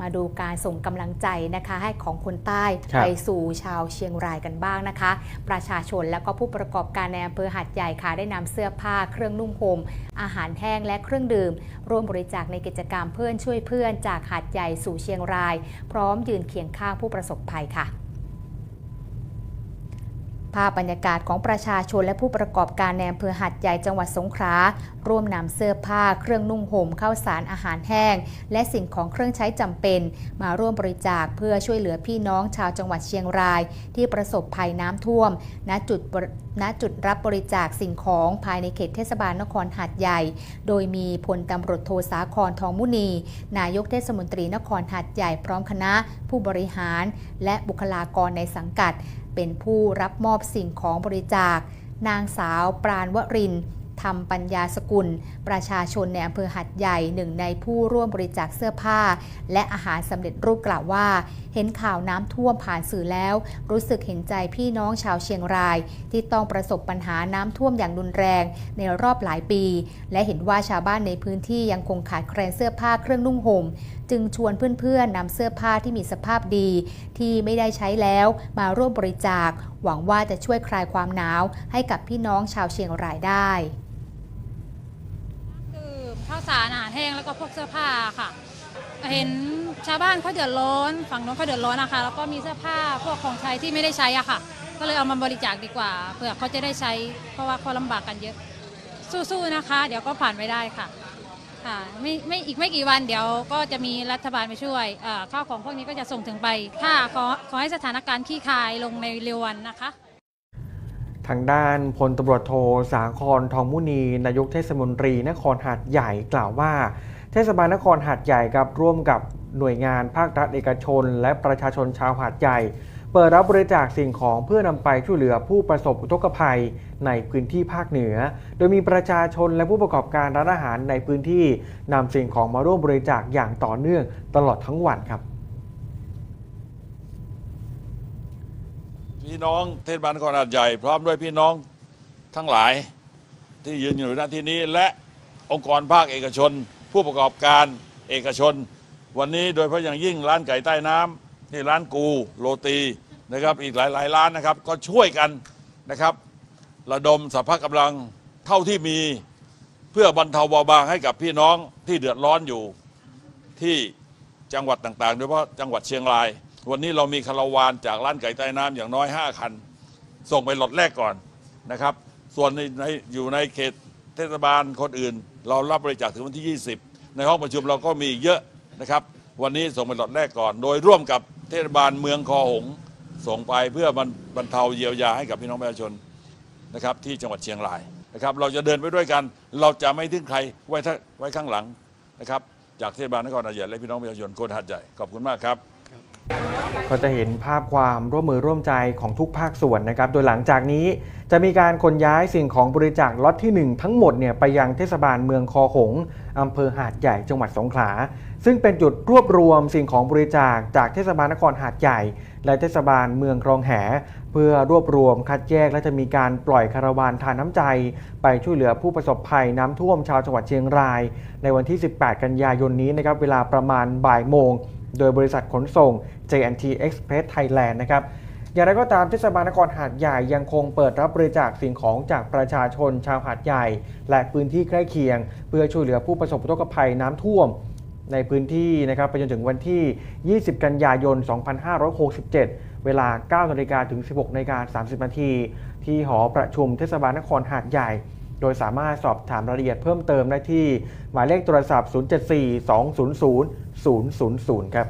มาดูการส่งกำลังใจนะคะ ให้ของคนใต้ครับไปสู่ชาวเชียงรายกันบ้างนะคะ ประชาชนและก็ผู้ประกอบการในอำเภอหาดใหญ่ค่ะได้นำเสื้อผ้าเครื่องนุ่งห่มอาหารแห้งและเครื่องดื่ม ร่วมบริจาคในกิจกรรมเพื่อนช่วยเพื่อนจากหาดใหญ่สู่เชียงราย พร้อมยืนเคียงข้างผู้ประสบภัยค่ะ ภาพบรรยากาศของประชาชนและผู้ประกอบการในอำเภอหัดใหญ่จังหวัดสงขลาร่วมนำเสื้อผ้า เครื่องนุ่งห่มข้าวสารอาหารแห้ง และสิ่งของเครื่องใช้จำเป็น มาร่วมบริจาคเพื่อช่วยเหลือพี่น้องชาวจังหวัดเชียงราย ที่ประสบภัยน้ำท่วม ณจุดริณจุดรับบริจาคสิ่งของภายในเขตเทศบาลนครหัดใหญ่ โดยมีพลตำรวจโทสาครทองมุนี นายกเทศมนตรีนครหัดใหญ่พร้อมคณะ ผู้บริหาร และบุคลากรในสังกัด เป็นผู้รับมอบสิ่งของบริจาคนางสาวปราณวรินทร์ ธรรมปัญญาสกุล ประชาชนในอำเภอหัดใหญ่หนึ่งในผู้ร่วมบริจาคเสื้อผ้า และอาหารสำเร็จรูปกล่าวว่า เห็นข่าวน้ำท่วมผ่านสื่อแล้ว รู้สึกเห็นใจพี่น้องชาวเชียงราย ที่ต้องประสบปัญหาน้ำท่วมอย่างรุนแรงในรอบหลายปี และเห็นว่าชาวบ้านในพื้นที่ยังคงขาดแคลนเสื้อผ้าเครื่องนุ่งห่มจึงชวนเพื่อนๆนนำเสื้อผ้าที่มีสภาพดี ที่ไม่ได้ใช้แล้วมาร่วมบริจาค หวังว่าจะช่วยคลายความหนาวให้กับพี่น้องชาวเชียงรายได้ สารอาหารแห้งแล้วก็พวกเสื้อผ้าค่ะ เห็นชาวบ้านเขาเดือดร้อน ฝั่งโน้นเขาเดือดร้อนนะคะแล้วก็มีเสื้อผ้าพวกของใช้ที่ไม่ได้ใช้อะค่ะ ก็เลยเอามาบริจาคดีกว่าเผื่อเขาจะได้ใช้เพราะว่าเขาลำบากกันเยอะ สู้ๆนะคะ เดี๋ยวก็ผ่านไปได้ค่ะค่ะไม่ไม่อีกไม่กี่วันเดี๋ยวก็จะมีรัฐบาลมาช่วยข้าวของพวกนี้ก็จะส่งถึงไปค่ะขอขอให้สถานการณ์ขี้คายลงในเร็ววันนะคะ ทางด้านพลตำรวจโทสาครทองมุนี นายกเทศมนตรีนครหาดใหญ่กล่าวว่า เทศบาลนครหาดใหญ่ครับร่วมกับหน่วยงานภาครัฐเอกชน และประชาชนชาวหาดใหญ่ เปิดรับบริจาคสิ่งของเพื่อนำไปช่วยเหลือผู้ประสบอุทกภัยในพื้นที่ภาคเหนือ โดยมีประชาชนและผู้ประกอบการร้านอาหารในพื้นที่นำสิ่งของมาร่วมบริจาคอย่างต่อเนื่องตลอดทั้งวันครับ พี่น้องเทศบาลนครหาดใหญ่ พร้อมด้วยพี่น้องทั้งหลายที่ยืนอยู่ณที่นี้ และองค์กรภาคเอกชน ผู้ประกอบการเอกชน วันนี้โดยเฉพาะอย่างยิ่งร้านไก่ใต้น้ำที่ร้านกูโรตีนะครับอีกหลายๆร้านนะครับ ก็ช่วยกันนะครับ ระดมสรรพกำลังเท่าที่มีเพื่อบรรเทาเบาบางให้กับพี่น้องที่เดือดร้อนอยู่ที่จังหวัดต่างๆ โดยเฉพาะจังหวัดเชียงราย วันนี้เรามีคาราวานจากร้านไก่ใต้น้ำอย่างน้อย 5 คัน ส่งไปหลอดแรกก่อนนะครับ ส่วนในในอยู่ในเขตเทศบาลคนอื่น เรารับบริจาคถึงวันที่ 20 ในห้องประชุมเราก็มีเยอะนะครับ วันนี้ส่งไปหลอดแรกก่อน โดยร่วมกับเทศบาลเมืองคอหงส่งไปเพื่อบรรบรรเทาเยียวยาให้กับพี่น้องประชาชนนะครับที่จังหวัดเชียงรายนะครับ เราจะเดินไปด้วยกัน เราจะไม่ทิ้งใครไว้ท่ไว้ข้างหลังนะครับ จากเทศบาลนครหาดใหญ่และพี่น้องประชาชนคนหาดใหญ่ขอบคุณมากครับ ก็จะเห็นภาพความร่วมมือร่วมใจของทุกภาคส่วนนะครับ โดยหลังจากนี้จะมีการขนย้ายสิ่งของบริจาคล็อตที่ 1 ทั้งหมดเนี่ยไปยังเทศบาลเมืองคอหงอำเภอหาดใหญ่จังหวัดสงขลา ซึ่งเป็นจุดรวบรวมสิ่งของบริจาคจากเทศบาลนครหาดใหญ่ และเทศบาลเมืองคลองแห เพื่อรวบรวมคัดแยกและจะมีการปล่อยคาราวานทานน้ำใจ ไปช่วยเหลือผู้ประสบภัยน้ำท่วมชาวจังหวัดเชียงราย ในวันที่ 18 กันยายนนี้นะครับเวลาประมาณบ่ายโมงโดยบริษัทขนส่ง JNT Express Thailand นะครับอย่างไรก็ตามเทศบาลนครหาดใหญ่ยังคงเปิดรับบริจาคสิ่งของจากประชาชนชาวหาดใหญ่ และพื้นที่ใกล้เคียง เพื่อช่วยเหลือผู้ประสบอุทกภัยน้ำท่วม ในพื้นที่นะครับไปจนถึงวันที่ 20 กันยายน 2567 เวลา 9นาฬิกาถึง 16นาฬิกา30นาทีที่หอประชุมเทศบาลนครหาดใหญ่ โดยสามารถสอบถามรายละเอียดเพิ่มเติมได้ที่หมายเลขโทรศัพท์ 074 200 000 ครับ